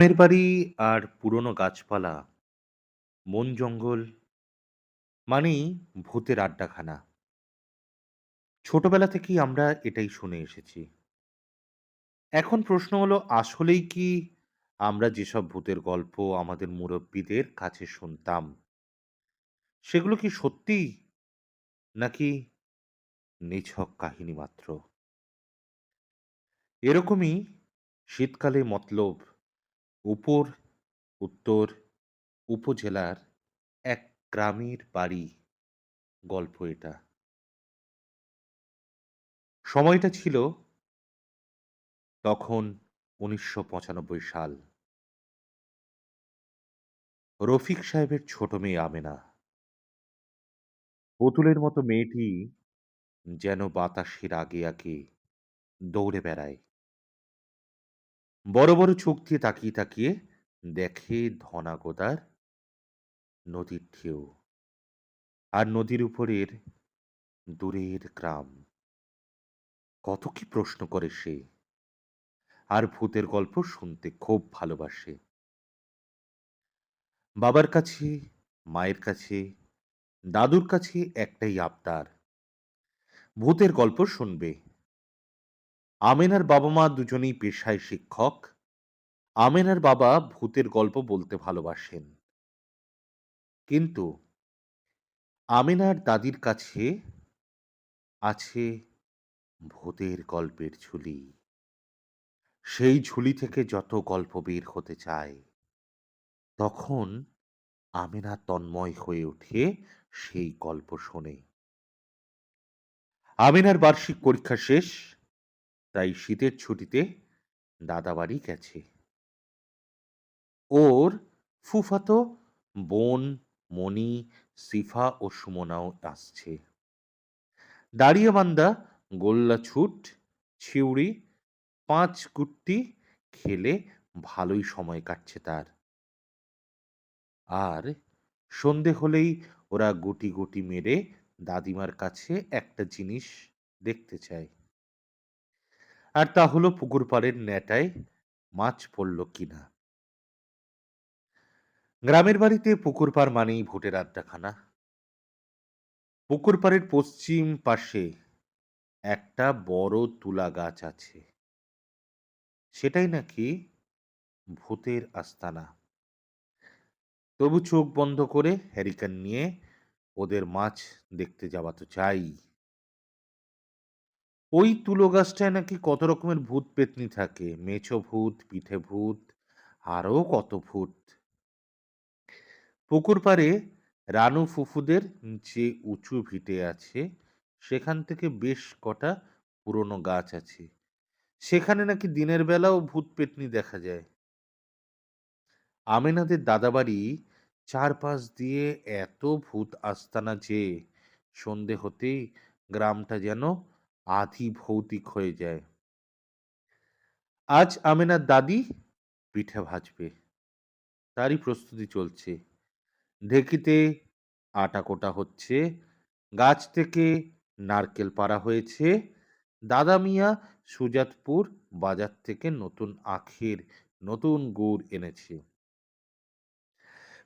গ্রামের বাড়ি আর পুরনো গাছপালা, বন জঙ্গল মানেই ভূতের আড্ডাখানা। ছোটবেলা থেকেই আমরা এটাই শুনে এসেছি। এখন প্রশ্ন হলো আসলেই কি আমরা যেসব ভূতের গল্প আমাদের মুরব্বীদের কাছে শুনতাম, সেগুলো কি সত্যি নাকি নিছক কাহিনী মাত্র? এরকমই শীতকালে মতলব উপর উত্তর উপজেলার এক গ্রামের বাড়ি গল্প এটা। সময়টা ছিল তখন ১৯৯৫ সাল। রফিক সাহেবের ছোট মেয়ে আমেনা। পুতুলের মতো মেয়েটি যেন বাতাসের আগে, আগে দৌড়ে বেড়ায়। বড়, বড় চোখ দিয়ে তাকিয়ে, তাকিয়ে দেখে ধনাগোদার নদীর ঢেউ। আর নদীর উপরের দূরের গ্রাম। কত কি প্রশ্ন করে সে। আর ভূতের গল্প শুনতে খুব ভালোবাসে। বাবার কাছে, মায়ের কাছে, দাদুর কাছে একটাই আবদার। ভূতের গল্প শুনবে। আমেনার বাবা-মা দুজনেই পেশায় শিক্ষক। আমেনার বাবা ভূতের গল্প বলতে ভালোবাসেন। কিন্তু আমেনার দাদির কাছে আছে ভূতের গল্পের ঝুলি। সেই ঝুলি থেকে যত গল্প বের হতে চায়, তখন আমেনা তন্ময় হয়ে ওঠে সেই গল্প শোনে আমেনার বার্ষিক পরীক্ষা শেষ, তাই শীতের ছুটিতে দাদাবাড়ি গেছে। ওর ফুফাতো বোন, মণি, সিফা ও সুমনাও আসছে। দাড়িয়াবান্ধা গোল্লাছুট, ছিউড়ি, পাঁচ গুট্টি খেলে ভালোই সময় কাটছে তার। আর সন্ধে হলেই ওরা গুটি, গুটি মেরে দাদিমার কাছে একটা জিনিস দেখতে চায়। আর তা হলো পুকুর পাড়ের ন্যাটায় মাছ পড়ল কিনা। গ্রামের বাড়িতে পুকুর পাড় মানেই ভোটের আড্ডাখানা। পুকুর পাড়ের পশ্চিম পাশে একটা বড় তুলা গাছ আছে। সেটাই নাকি ভূতের আস্তানা। তবু চোখ বন্ধ করে হ্যারিকেন নিয়ে ওদের মাছ দেখতে যাওয়া তো চাই। ওই তুলো গাছটায় নাকি কত রকমের ভূত পেতনি থাকে। মেছো ভূত, পিঠে ভূত, আরও কত ভূত। পুকুর পাড়ে রানু ফুফুদের যে উঁচু ভিটে আছে, সেখান থেকে বেশ কটা পুরনো গাছ আছে। সেখানে নাকি দিনের বেলাও ভূত পেতনি দেখা যায়। আমেনাদের দাদাবাড়ি চারপাশ দিয়ে এত ভূত আস্তানা যে সন্ধে হতেই গ্রামটা যেন আধি ভৌতিক হয়ে যায়। আজ আমেনার দাদি পিঠে ভাজবে। তারই প্রস্তুতি চলছে। ঢেকিতে আটা কোটা হচ্ছে, গাছ থেকে নারকেল পাড়া হয়েছে। দাদা মিয়া সুজাতপুর বাজার থেকে নতুন আখের নতুন গুড় এনেছে।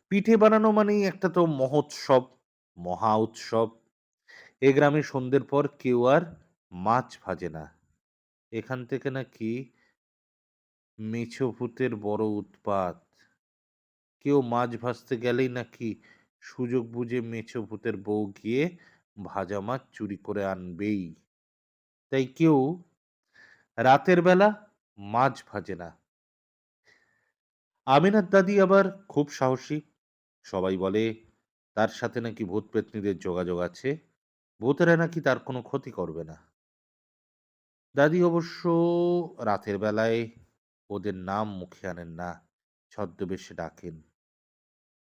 পিঠে বানানো মানেই একটা তো মহোৎসব, মহা উৎসব। এ গ্রামে সন্ধ্যের পর কেউ আর মাছ ভাজে না। এখান থেকে নাকি মেছো ভূতের বড় উৎপাত। কেউ মাছ ভাজতে গেলেই নাকি সুযোগ বুঝে মেছো ভূতের বউ গিয়ে ভাজা মাছ চুরি করে আনবেই। তাই কেউ রাতের বেলা মাছ ভাজে না। আমিনার দাদি আবার খুব সাহসী। সবাই বলে, তার সাথে নাকি ভূত পেত্নীদের যোগাযোগ আছে। ভূতেরা নাকি তার কোনো ক্ষতি করবে না। দাদি অবশ্য রাতের বেলায় ওদের নাম মুখে আনেন না, ছদ্মবেশে ডাকেন।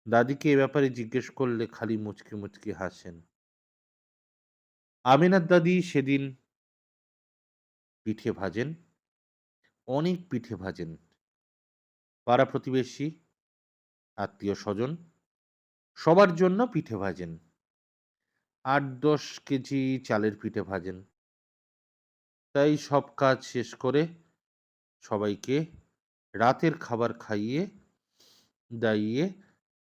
দাদিকে এ ব্যাপারে জিজ্ঞেস করলে খালি মুচকি, মুচকি হাসেন। আমিনার দাদি সেদিন পিঠে ভাজেন। অনেক পিঠে ভাজেন। পাড়া প্রতিবেশী, আত্মীয়-স্বজন সবার জন্য পিঠে ভাজেন। আট দশ কেজি চালের পিঠে ভাজেন। তাই সব কাজ শেষ করে সবাইকে রাতের খাবার খাইয়ে, দাইয়ে,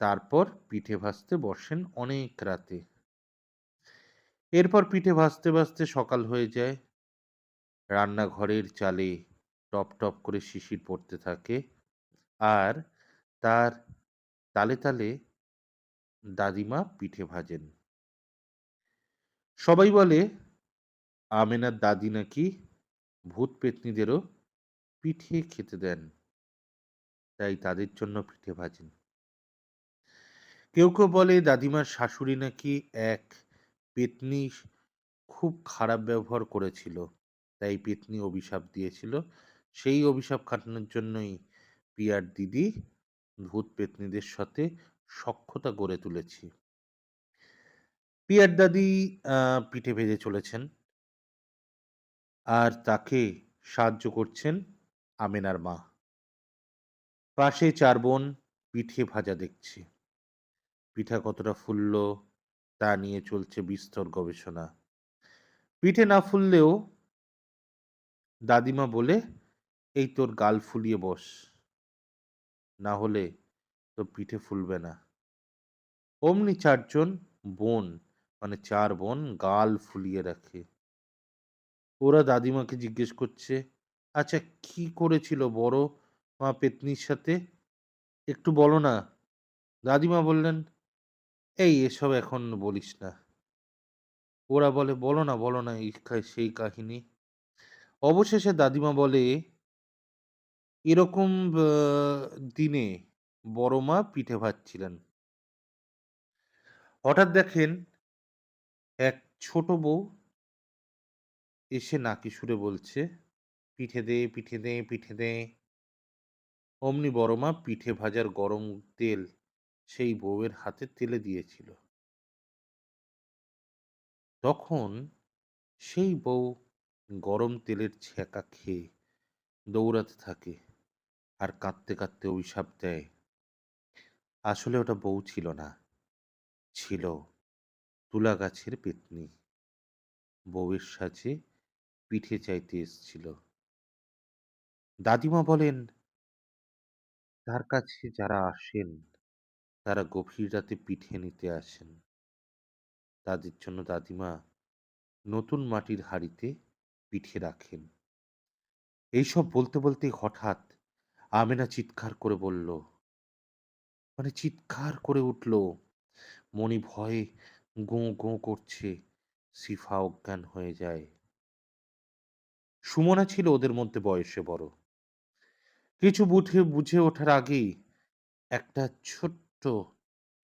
তারপর পিঠে ভাজতে বসেন অনেক রাতে। এরপর পিঠে ভাজতে ভাজতে সকাল হয়ে যায়। রান্নাঘরের চালে টপ টপ করে শিশির পড়তে থাকে আর তার তালে তালে দাদিমা পিঠে ভাজেন। সবাই বলে আমেনার দাদি নাকি ভূত পেতনিদেরও পিঠে খেতে দেন। তাই তাদের জন্য পিঠে ভাজেন। কেউ কেউ বলে দাদিমার শাশুড়ি নাকি এক পেতনি খুব খারাপ ব্যবহার করেছিল। তাই পেতনি অভিশাপ দিয়েছিল। সেই অভিশাপ কাটানোর জন্যই পিয়ার দিদি ভূত পেতনিদের সাথে সখ্যতা গড়ে তুলেছি। পিয়ার দাদি পিঠে ভেজে চলেছেন। আর তাকে সাহায্য করছেন আমেনার মা। পাশে চার বোন পিঠে ভাজা দেখছে। পিঠা কতটা ফুলল তা নিয়ে চলছে বিস্তর গবেষণা। পিঠে না ফুললেও দাদিমা বলে, এই তোর গাল ফুলিয়ে বস। না হলে তো পিঠে ফুলবে না। অমনি চারজন বোন মানে চার বোন গাল ফুলিয়ে রাখে। ওরা দাদিমাকে জিজ্ঞেস করছে আচ্ছা কি করেছিল বড় মা পেতনির সাথে? একটু বলো না। দাদিমা বললেন, এই এসব এখন বলিস না। ওরা বলে, বলো না বলো না সেই কাহিনী। অবশেষে দাদিমা বলে, এরকম দিনে বড় মা পিঠে ভাজছিলেন হঠাৎ দেখেন, এক ছোট বউ এসে নাকি সুরে বলছে, পিঠে দে পিঠে দে পিঠে দে। অমনি বড় মা পিঠে ভাজার গরম তেল সেই বউয়ের হাতে তেলে দিয়েছিল। তখন সেই বউ গরম তেলের ছ্যাঁকা খেয়ে দৌড়াতে থাকে আর কাঁদতে কাঁদতে অভিশাপ দেয়। আসলে ওটা বউ ছিল না, ছিল তুলা গাছের পেতনি। বউয়ের সাজে পিঠে চাইতে এসছিল। দাদিমা বলেন, তার কাছে যারা আসেন, তারা গভীর রাতে পিঠে নিতে আসেন। তাদের জন্য দাদিমা নতুন মাটির হাড়িতে পিঠে রাখেন। এইসব বলতে বলতে হঠাৎ আমেনা চিৎকার করে বলল মানে চিৎকার করে উঠল। মনি ভয়ে গোঁ গোঁ করছে সিফা অজ্ঞান হয়ে যায়। সুমনা ছিল ওদের মধ্যে বয়সে বড়। কিছু বুঝে বুঝে ওঠার আগেই একটা ছোট্ট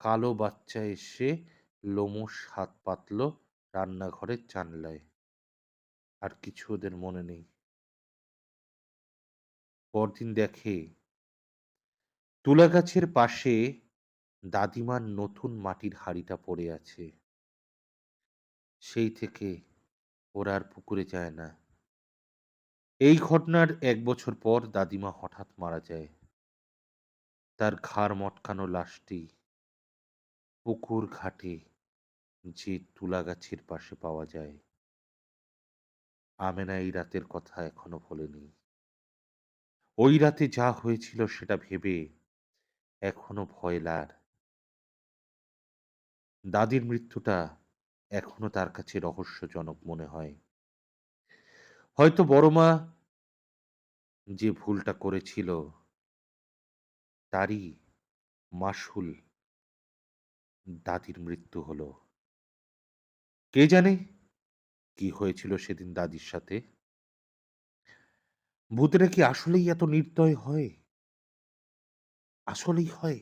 কালো বাচ্চা এসে লোমস হাত পাতল রান্নাঘরের জানলায়। আর কিছু ওদের মনে নেই। পরদিন দেখে তুলা গাছের পাশে দাদিমার নতুন মাটির হাড়িটা পড়ে আছে। সেই থেকে ওরা আর পুকুরে যায় না। এই ঘটনার এক বছর পর দাদিমা হঠাৎ মারা যায়। তার ঘাড় মটকানো লাশটি পুকুর ঘাটে যে তুলা গাছের পাশে পাওয়া যায়। আমেনা এই রাতের কথা এখনও ভোলেনি ওই রাতে যা হয়েছিল সেটা ভেবে এখনও ভয় লার। দাদির মৃত্যুটা এখনও তার কাছে রহস্যজনক মনে হয়। হয়তো বড় মা যে ভুলটা করেছিল তারই মাসুল দাদির মৃত্যু হলো। কে জানে কি হয়েছিল সেদিন দাদির সাথে? ভূতেরা কি আসলেই এত নির্দয় হয়? আসলেই হয়?